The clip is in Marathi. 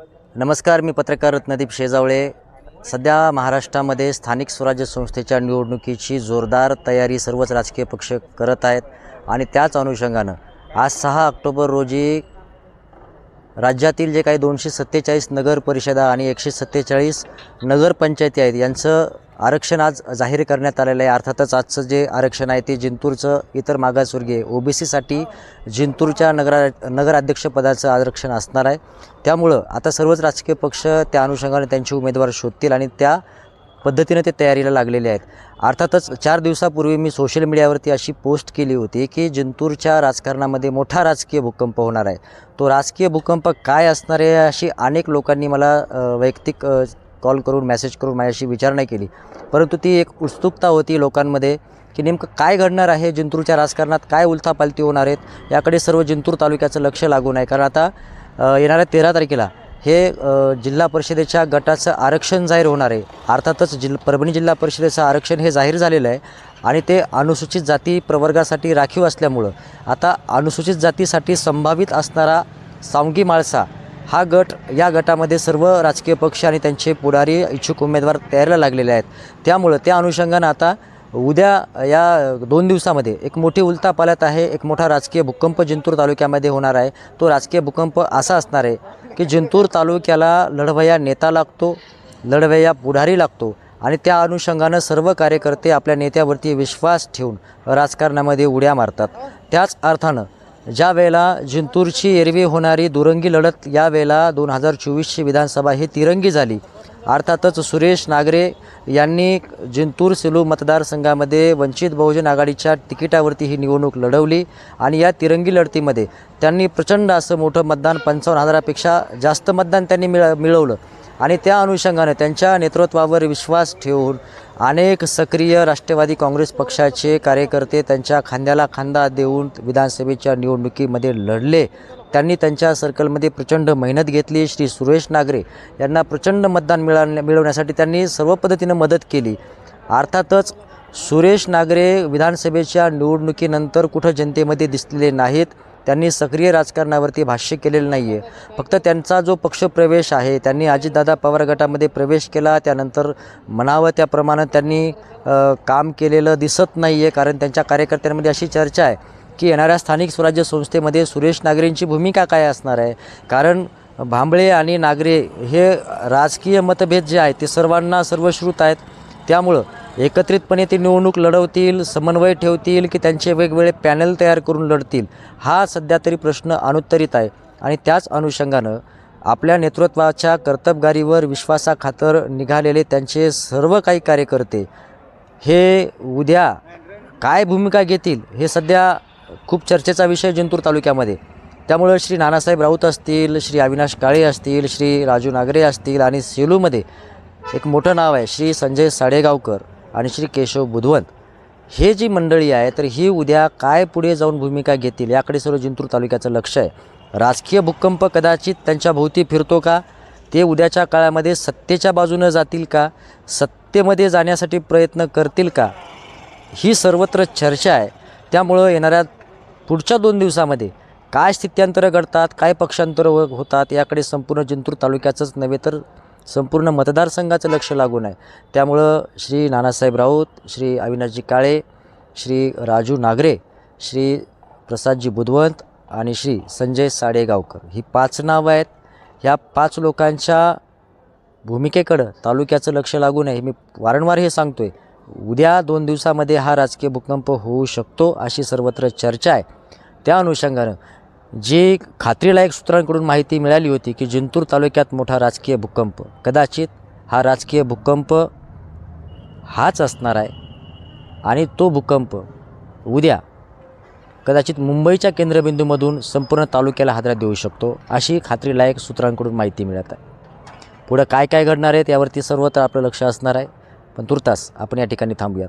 नमस्कार मी पत्रकार रत्नदीप शेजावळे. सध्या महाराष्ट्रामध्ये स्थानिक स्वराज्य संस्थेच्या निवडणुकीची जोरदार तयारी सर्वच राजकीय पक्ष करत आहेत आणि त्याच अनुषंगानं आज सहा ऑक्टोबर रोजी राज्यातील जे काही दोनशे सत्तेचाळीस नगर परिषदा आणि एकशे सत्तेचाळीस नगरपंचायती आहेत यांचं आरक्षण आज जाहीर करण्यात आलेलं आहे. अर्थातच आजचं जे आरक्षण आहे ते जिंतूरचं इतर मागासवर्गीय ओ बी सीसाठी जिंतूरच्या नगरा नगराध्यक्षपदाचं आरक्षण असणार आहे. त्यामुळं आता सर्वच राजकीय पक्ष त्या अनुषंगाने त्यांचे उमेदवार शोधतील आणि त्या पद्धतीने ते तयारीला लागलेले आहेत. अर्थातच चार दिवसापूर्वी मी सोशल मीडियावरती अशी पोस्ट केली होती की जिंतूरच्या राजकारणामध्ये मोठा राजकीय भूकंप होणार आहे. तो राजकीय भूकंप काय असणार आहे अशी अनेक लोकांनी मला वैयक्तिक कॉल करून मेसेज करून माझ्याशी विचारणा केली. परंतु ती एक उत्सुकता होती लोकांमध्ये की नेमकं काय घडणार आहे जिंतूरच्या राजकारणात काय उलथापालती होणार आहेत याकडे सर्व जिंतूर तालुक्याचं लक्ष लागून आहे कारण आता येणाऱ्या तेरा तारखेला हे जिल्हा परिषदेच्या गटाचं आरक्षण जाहीर होणार आहे. अर्थातच जिल परभणी जिल्हा परिषदेचं आरक्षण हे जाहीर झालेलं आहे आणि ते अनुसूचित जाती प्रवर्गासाठी राखीव असल्यामुळं आता अनुसूचित जातीसाठी संभावित असणारा सावंगी माळसा हा गट या गटामध्ये सर्व राजकीय पक्ष आणि त्यांचे पुढारी इच्छुक उमेदवार तयारीला लागलेले आहेत. त्यामुळं त्या अनुषंगानं आता उद्या या दोन दिवसामध्ये एक मोठी उलथापालत आहे एक मोठा राजकीय भूकंप जिंतूर तालुक्यामध्ये होणार आहे. तो राजकीय भूकंप असा असणार आहे की जिंतूर तालुक्याला लढवया नेता लागतो लढवया पुढारी लागतो आणि त्या अनुषंगानं सर्व कार्यकर्ते आपल्या नेत्यावरती विश्वास ठेवून राजकारणामध्ये उड्या मारतात. त्याच अर्थानं ज्या वेळेला जिंतूरची एरवी होणारी दुरंगी लढत यावेळेला दोन हजार चोवीसची विधानसभा ही तिरंगी झाली. अर्थातच सुरेश नागरे यांनी जिंतूर सेलू मतदारसंघामध्ये वंचित बहुजन आघाडीच्या तिकिटावरती ही निवडणूक लढवली आणि या तिरंगी लढतीमध्ये त्यांनी प्रचंड असं मोठं मतदान पंचावन्न हजारापेक्षा जास्त मतदान त्यांनी मिळ मिळवलं. आणि त्या अनुषंगाने त्यांच्या नेतृत्वावर विश्वास ठेवून अनेक सक्रिय राष्ट्रवादी काँग्रेस पक्षाचे कार्यकर्ते त्यांच्या खांद्याला खांदा देऊन विधानसभेच्या निवडणुकीमध्ये लढले. त्यांनी त्यांच्या सर्कलमध्ये प्रचंड मेहनत घेतली. श्री सुरेश नागरे यांना प्रचंड मतदान मिळा मिळवण्यासाठी त्यांनी सर्व पद्धतीनं मदत केली. अर्थातच सुरेश नागरे विधानसभेच्या निवडणुकीनंतर कुठं जनतेमध्ये दिसलेले नाहीत. त्यांनी सक्रिय राजकारणावरती भाष्य केलेलं नाही आहे फक्त त्यांचा जो पक्षप्रवेश आहे त्यांनी अजितदादा पवार गटामध्ये प्रवेश केला त्यानंतर म्हणावं त्याप्रमाणे त्यांनी काम केलेलं दिसत नाही आहे कारण त्यांच्या कार्यकर्त्यांमध्ये अशी चर्चा आहे की येणाऱ्या स्थानिक स्वराज्य संस्थेमध्ये सुरेश नागरेंची भूमिका काय असणार आहे? कारण भांबळे आणि नागरे हे राजकीय मतभेद जे आहेत ते सर्वांना सर्वश्रुत आहेत. त्यामुळं एकत्रितपणे ते निवडणूक लढवतील समन्वय ठेवतील की त्यांचे वेगवेगळे पॅनल तयार करून लढतील हा सध्या तरी प्रश्न अनुत्तरित आहे. आणि त्याच अनुषंगानं आपल्या नेतृत्वाच्या कर्तबगारीवर विश्वासाखातर निघालेले त्यांचे सर्व काही कार्यकर्ते हे उद्या काय भूमिका घेतील हे सध्या खूप चर्चेचा विषय जिंतूर तालुक्यामध्ये. त्यामुळं श्री नानासाहेब राऊत असतील श्री अविनाश काळे असतील श्री राजू नागरे असतील आणि सेलूमध्ये एक मोठं नाव आहे श्री संजय साडेगावकर आणि श्री केशव बुधवंत. हे जी मंडळी आहे तर ही उद्या काय पुढे जाऊन भूमिका घेतील याकडे सर्व जिंतूर तालुक्याचं लक्ष आहे. राजकीय भूकंप कदाचित त्यांच्या भोवती फिरतो का? ते उद्याच्या काळामध्ये सत्तेच्या बाजूनं जातील का? सत्तेमध्ये जाण्यासाठी प्रयत्न करतील का? ही सर्वत्र चर्चा आहे. त्यामुळं येणाऱ्या पुढच्या दोन दिवसामध्ये काय स्थित्यांतरं घडतात काय पक्षांतरं होतात याकडे संपूर्ण जिंतूर तालुक्याचंच नव्हे तर संपूर्ण मतदारसंघाचं लक्ष लागून आहे. त्यामुळं श्री नानासाहेब राऊत श्री अविनाशजी काळे श्री राजू नागरे श्री प्रसादजी बुधवंत आणि श्री संजय साडेगावकर ही पाच नावं आहेत. ह्या पाच लोकांच्या भूमिकेकडं तालुक्याचं लक्ष लागू नये मी वारंवार हे सांगतो आहे उद्या दोन दिवसामध्ये हा राजकीय भूकंप होऊ शकतो अशी सर्वत्र चर्चा आहे. त्या अनुषंगानं जी खात्रीलायक सूत्रांकडून माहिती मिळाली होती की जिंतूर तालुक्यात मोठा राजकीय भूकंप. कदाचित हा राजकीय भूकंप हाच असणार आहे आणि तो भूकंप उद्या कदाचित मुंबईच्या केंद्रबिंदूमधून संपूर्ण तालुक्याला हादरा देऊ शकतो अशी खात्रीलायक सूत्रांकडून माहिती मिळत आहे. पुढं काय काय घडणार आहे यावरती सर्वत्र आपलं लक्ष असणार आहे. पण तुर्तास आपण या ठिकाणी थांबूयात.